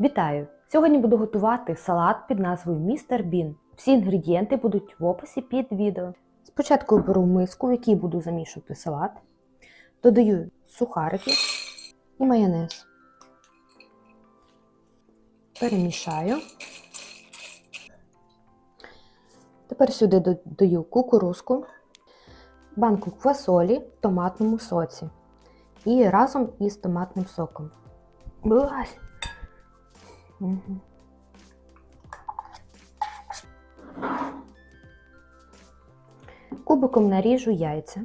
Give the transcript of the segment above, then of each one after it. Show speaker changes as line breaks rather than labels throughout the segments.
Вітаю! Сьогодні буду готувати салат під назвою Містер Бін. Всі інгредієнти будуть в описі під відео. Спочатку беру миску, в якій буду замішувати салат, додаю сухарики і майонез. Перемішаю. Тепер сюди додаю кукурузку, банку квасолі в томатному соці і разом із томатним соком. Вилазь. Мгм. Кубиком наріжу яйця.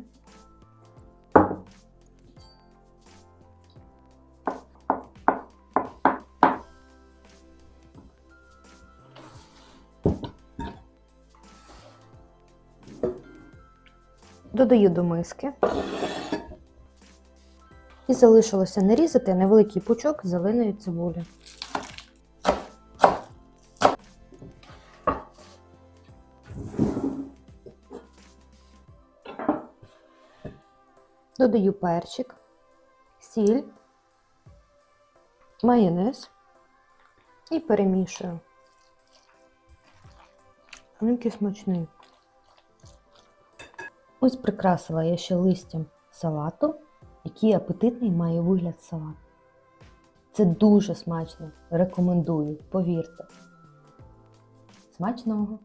Додаю до миски. І залишилося нарізати невеликий пучок зеленої цибулі. Додаю перчик, сіль, майонез і перемішую. Який смачний. Ось прикрасила я ще листям салату, який апетитний має вигляд салат. Це дуже смачно. Рекомендую, повірте. Смачного!